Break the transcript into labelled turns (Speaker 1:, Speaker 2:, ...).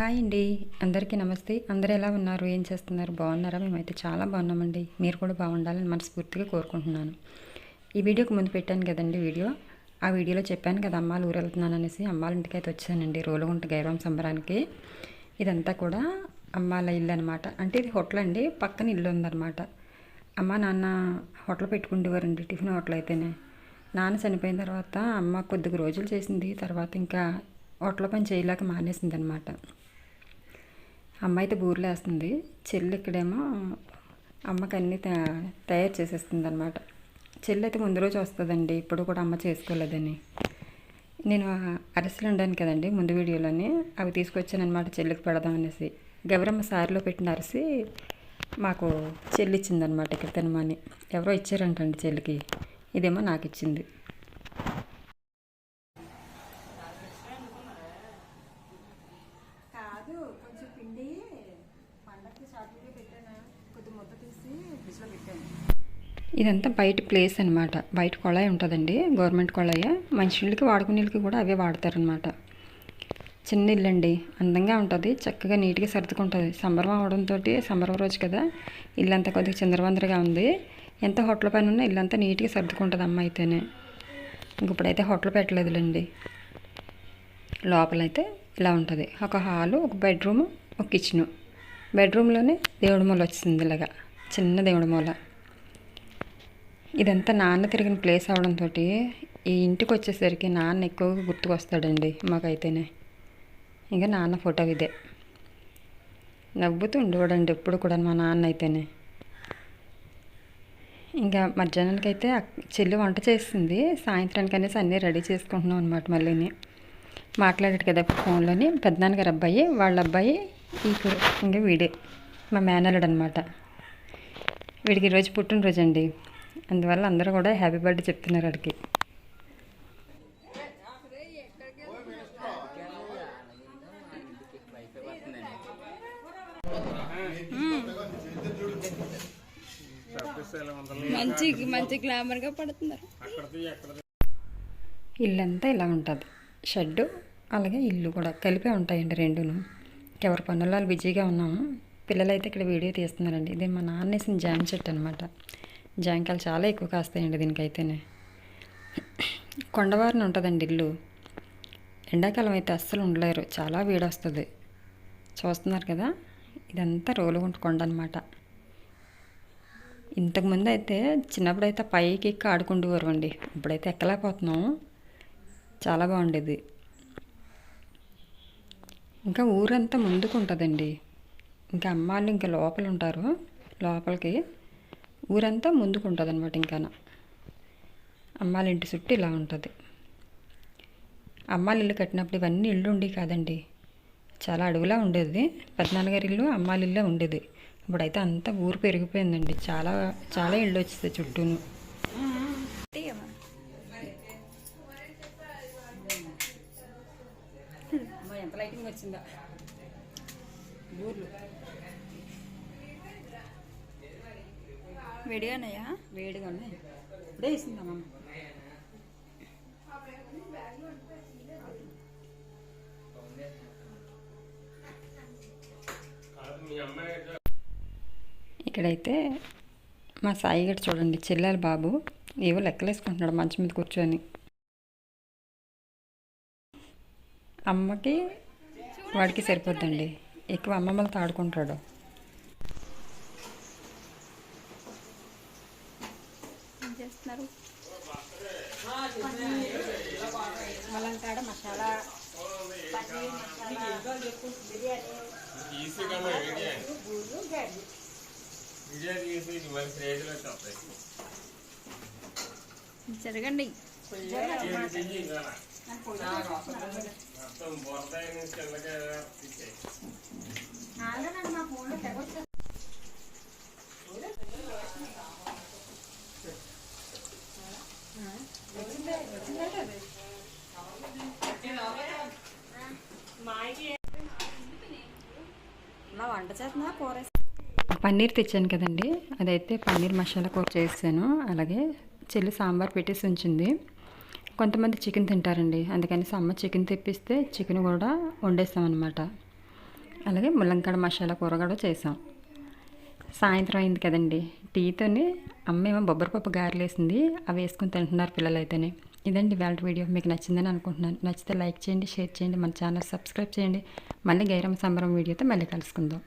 Speaker 1: Hi అండి. అందరికీ నమస్తే. అందరూ ఎలా ఉన్నారు? ఏం చేస్తున్నారు? బాగున్నారా? మేమైతే చాలా బాగున్నామండి. మీరు కూడా బాగుండాలని మనస్ఫూర్తిగా కోరుకుంటున్నాను. ఈ వీడియోకి ముందు పెట్టాను కదండి వీడియో. ఆ వీడియోలో చెప్పాను కదా అమ్మాలు ఊరు వెళ్తున్నాను అనేసి అమ్మాల ఇంటికి అయితే వచ్చానండి రోలుగుంట గైరవం సంబరానికి. ఇదంతా కూడా అమ్మాల ఇల్లు అనమాట అంటే ఇది హోటల్ అండి పక్కన ఇల్లు ఉందన్నమాట. అమ్మ నాన్న హోటల్ పెట్టుకుండేవారండి టిఫిన్ హోటల్ అయితేనే. నాన్న చనిపోయిన తర్వాత అమ్మ కొద్దిగా రోజులు చేసింది తర్వాత ఇంకా హోటల్ పని చేయలేక మానేసింది అనమాట అమ్మ అయితే బూర్లు చెల్లి ఇక్కడేమో అమ్మకి అన్నీ తయారు చేసేస్తుంది అనమాట చెల్లి అయితే ముందు రోజు వస్తుందండి. ఇప్పుడు కూడా అమ్మ చేసుకోలేదని. నేను ఆ అరిసెలు ఉండాను కదండి ముందు వీడియోలోని. అవి తీసుకొచ్చాను అనమాట చెల్లికి పెడదాం అనేసి. గౌరమ్మ సారిలో పెట్టిన అరిసి మాకు చెల్లి ఇచ్చిందనమాట ఇక్కడ తినమని. ఎవరో ఇచ్చారంటండి చెల్లికి. ఇదేమో నాకు ఇచ్చింది కాదు కొంచెం పిండి పండగకి షార్ట్గా పెట్టాను కొద్ది ముద్ద తీసి ఫ్రిడ్జ్లో పెట్టాను. ఇదంతా బయట ప్లేస్ అనమాట బయట కొళాయి ఉంటుందండి. గవర్నమెంట్ కొళాయి. మనుషులకి వాడుకునేళ్ళకి కూడా అవే వాడతారనమాట చిన్న ఇల్లు అండి అందంగా ఉంటుంది. చక్కగా నీట్గా సర్దుకుంటుంది. సంబరం అవడంతో సంబరం రోజు కదా. ఇల్లంతా కొద్దిగా చిందరవందరగా ఉంది. ఎంత హోటల్ పైన ఉన్నా ఇల్లంతా నీట్గా సర్దుకుంటుంది అమ్మ అయితేనే. ఇంక ఇప్పుడైతే హోటల్ పెట్టలేదులేండి. లోపలైతే ఇలా ఉంటుంది. ఒక హాలు ఒక బెడ్రూమ్ ఒక కిచెను. బెడ్రూమ్లోనే దేవుడి మూల వచ్చింది ఇలాగా. చిన్న దేవుడి మూల. ఇదంతా నాన్న తిరిగిన ప్లేస్ అవడంతో ఈ ఇంటికి వచ్చేసరికి నాన్న ఎక్కువగా గుర్తుకొస్తాడండి మాకైతేనే. ఇంకా నాన్న ఫోటో ఇదే. నవ్వుతూ ఉండేవాడండి ఎప్పుడు కూడా మా నాన్న అయితేనే. ఇంకా మధ్యాహ్నానికి అయితే చెల్లి వంట చేసింది. సాయంత్రానికి అనేసి అన్నీ రెడీ చేసుకుంటున్నాం అనమాట మళ్ళీని. మాట్లాడాడు కదా ఇప్పుడు ఫోన్లోని. పెద్దనాన్నగారు అబ్బాయి వాళ్ళ అబ్బాయి ఈ కు- ఇంకా వీడే మా మేనల్లుడు అనమాట వీడికి ఈరోజు పుట్టినరోజు అండి అందువల్ల అందరూ కూడా హ్యాపీ బర్త్డే చెప్తున్నారు వాడికి
Speaker 2: మంచి మంచి గ్లామర్గా పడుతున్నారు
Speaker 1: ఇల్లంతా ఇలా ఉంటుంది. షెడ్ అలాగే ఇల్లు కూడా కలిపే ఉంటాయండి రెండును. ఎవరి పనుల్లో వాళ్ళు బిజీగా ఉన్నాము. పిల్లలైతే ఇక్కడ వీడియో తీస్తున్నారండి. ఇది మా నాన్న వేసిన జామ చెట్టు అనమాట జామకాయలు చాలా ఎక్కువ కాస్తాయండి దీనికైతేనే. కొండవారిని ఉంటుందండి ఇల్లు. ఎండాకాలం అయితే అస్సలు ఉండలేరు. చాలా వేడి వస్తుంది చూస్తున్నారు కదా? ఇదంతా రోలుగుంట కొండ అనమాట ఇంతకుముందు అయితే చిన్నప్పుడైతే పైకి ఎక్కి ఆడుకుండేవారు అండి. ఇప్పుడైతే ఎక్కలేకపోతున్నాం చాలా బాగుండేది. ఇంకా ఊరంతా ముందుకు ఉంటుందండి ఇంకా అమ్మ వాళ్ళు ఇంకా లోపల ఉంటారు లోపలికి ఊరంతా ముందుకు ఉంటుంది అనమాట ఇంకా. అమ్మాళ్ళ ఇంటి చుట్టూ ఇలా ఉంటుంది. అమ్మాళ్ళ ఇల్లు కట్టినప్పుడు ఇవన్నీ ఇల్లు ఉండి కాదండి. చాలా అడవిలా ఉండేది. పెద్దనాన్నగారి ఇల్లు అమ్మాళ్ళ ఇల్లే ఉండేది. ఇప్పుడైతే అంతా ఊరు పెరిగిపోయిందండి. చాలా చాలా ఇళ్ళు వచ్చేసాయి చుట్టూను. ఎంత లైటింగ్ వచ్చిందా. ఊర్లు
Speaker 2: విడిగానయ్యా
Speaker 1: వేడిగా ఉన్నాయి. ఇప్పుడే వేసిందమ్మా ఇక్కడైతే మా సాయి గడు చూడండి చెల్లెల బాబు ఏవో లెక్కలేసుకుంటున్నాడు మంచం మీద కూర్చొని. అమ్మకి వాడికి సరిపోద్దండి. ఎక్కువ అమ్మమ్మలతో ఆడుకుంటాడు.
Speaker 2: ఏం చేస్తున్నారు?
Speaker 1: మలంకాడ మసాలా
Speaker 2: జరగండి.
Speaker 1: పన్నీర్ తెచ్చాను కదండి. అదైతే పన్నీర్ మసాలా కూర చేసాను అలాగే చెల్లి సాంబార్ పెట్టేసి ఉంచింది. కొంతమంది చికెన్ తింటారండి. అందుకని అమ్మ చికెన్ తెప్పిస్తే చికెన్ కూడా వండేస్తామన్నమాట. అనమాట అలాగే ముల్లంకాడ మసాలా కూర కూడా చేసాం. సాయంత్రం అయింది కదండి. టీతోని అమ్మ ఏమో బొబ్బరి పప్పు గారెలు వేసింది అవి వేసుకుని తింటున్నారు పిల్లలైతేనే. ఇదండి వాళ్ళ వీడియో. మీకు నచ్చిందని అనుకుంటున్నాను. నచ్చితే లైక్ చేయండి షేర్ చేయండి మన ఛానల్ సబ్స్క్రైబ్ చేయండి. మళ్ళీ గైరమ్మ సంబరం వీడియోతో మళ్ళీ కలుసుకుందాం.